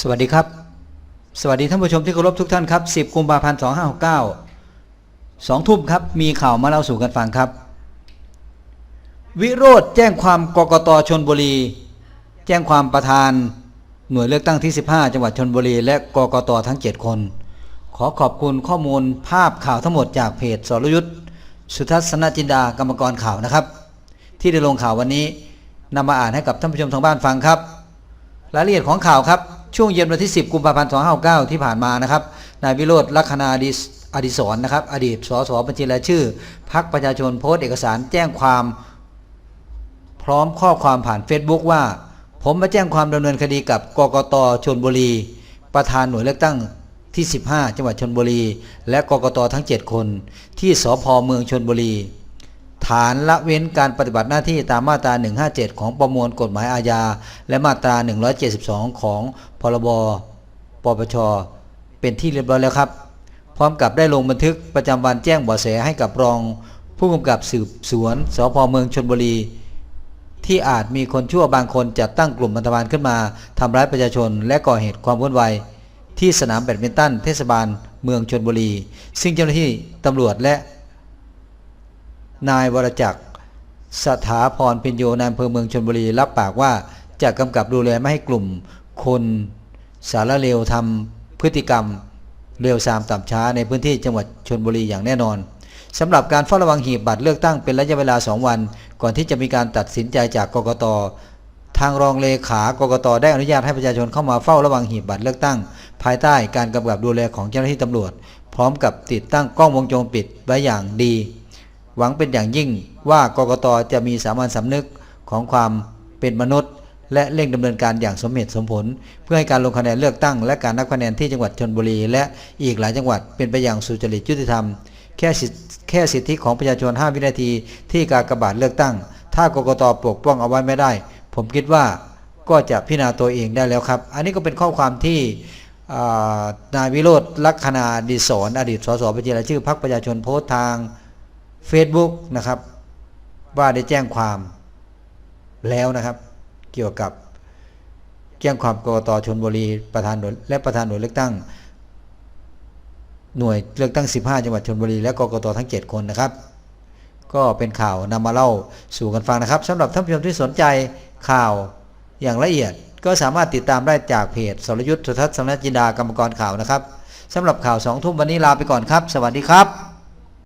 สวัสดีครับ สวัสดีท่านผู้ชมที่เคารพทุกท่านครับ 10 กุมภาพันธ์ 2569 2 ทุ่มครับ มีข่าวมาเล่าสู่กันฟังครับ วิโรธแจ้งความกกตชนบุรี แจ้งความประธาน หน่วยเลือกตั้งที่ 15 จังหวัดชนบุรี และกกตทั้ง 7 คน ขอขอบคุณข้อมูลภาพข่าวทั้งหมดจากเพจสรยุทธ์สุทัศนจินดากรรมกรข่าวนะครับ ที่ได้ลงข่าววันนี้นำมาอ่านให้กับท่านผู้ชมทางบ้านฟังครับ รายละเอียดของข่าวครับ ช่วงเย็นวันที่ 10 กุมภาพันธ์2569ที่ผ่านมานะครับนายวิโรธลัคนาดิสอดิศรนะครับ อดีตสสบัญชีรายชื่อพักประชาชนโพสต์เอกสารแจ้งความ พร้อมข้อความผ่าน Facebook ว่า ผมมาแจ้งความดำเนินคดีกับกกตชนบุรี ประธานหน่วยเลือกตั้งที่ 15 จังหวัดชนบุรี และกกตทั้ง 7 คน ที่สพเมืองชนบุรี ฐานละเว้นการปฏิบัติหน้าที่ตามมาตรา 157 ของประมวลกฎหมายอาญา และมาตรา 172 ของพรบปปชเป็นที่เรียบร้อยแล้วครับ พร้อมกับได้ลงบันทึกประจำวันแจ้งเบาะแสให้กับรอง ผู้กำกับสืบสวนสพเมืองชนบุรี ที่อาจมีคนชั่วบางคนจัดตั้งกลุ่มบันทบานขึ้นมาทำร้ายประชาชน และก่อเหตุความวุ่นวายที่สนามแบดมินตันเทศบาลเมืองชนบุรี ซึ่งเจ้าหน้าที่ตำรวจและ นายวรจักรสถาพรพิญโยนายอำเภอเมืองชนบุรี รับปากว่าจะกำกับดูแลไม่ให้กลุ่ม คนสารเลวทำพฤติกรรมเร็วซามต่ำช้าในพื้นที่จังหวัดชนบุรีอย่างแน่นอนสำหรับการเฝ้าระวังหีบบัตรเลือกตั้งเป็นระยะเวลา 2 วัน ก่อนที่จะมีการตัดสินใจจากกกตทางรองเลขากกตได้อนุญาตให้ประชาชนเข้ามาเฝ้าระวังหีบบัตรเลือกตั้ง ภายใต้การกำกับดูแลของเจ้าหน้าที่ตำรวจ พร้อมกับติดตั้งกล้องวงจรปิดไว้อย่างดี หวังเป็นอย่างยิ่งว่ากกตจะมีสามัญสำนึกของความเป็นมนุษย์ และเร่งดำเนินการอย่างสมเหตุสมผล เพื่อให้การลงคะแนนเลือกตั้ง และการนับคะแนนที่จังหวัดชนบุรี และอีกหลายจังหวัดเป็นไปอย่างสุจริตยุติธรรม แค่แค่สิทธิของประชาชน 5 วินาทีที่การกระบาดเลือกตั้ง ถ้ากกตปกป้องเอาไว้ไม่ได้ ผมคิดว่าก็จะพิจารณาตัวเองได้แล้วครับ อันนี้ก็เป็นข้อความที่นายวิโรธลักษณาดิศรอดีตสสบัญชีรายชื่อพรรคประชาชนโพสต์ทาง Facebook นะครับ ว่าได้แจ้งความแล้วนะครับ เกี่ยวกับแจ้งความกรกตชนบุรีประธานหน่วยและประธานหน่วยเลือกตั้ง หน่วยเลือกตั้ง 15 จังหวัดชนบุรีและกรกตทั้ง 7 คนนะครับ ก็เป็นข่าวนำมาเล่าสู่กันฟังนะครับสำหรับท่านผู้ชมที่สนใจข่าวอย่างละเอียดก็สามารถติดตามได้จากเพจสรยุทธ์สุทัศนจินดากรรมกรข่าวนะครับสำหรับข่าวสองทุ่มวันนี้ลาไปก่อนครับ สวัสดีครับ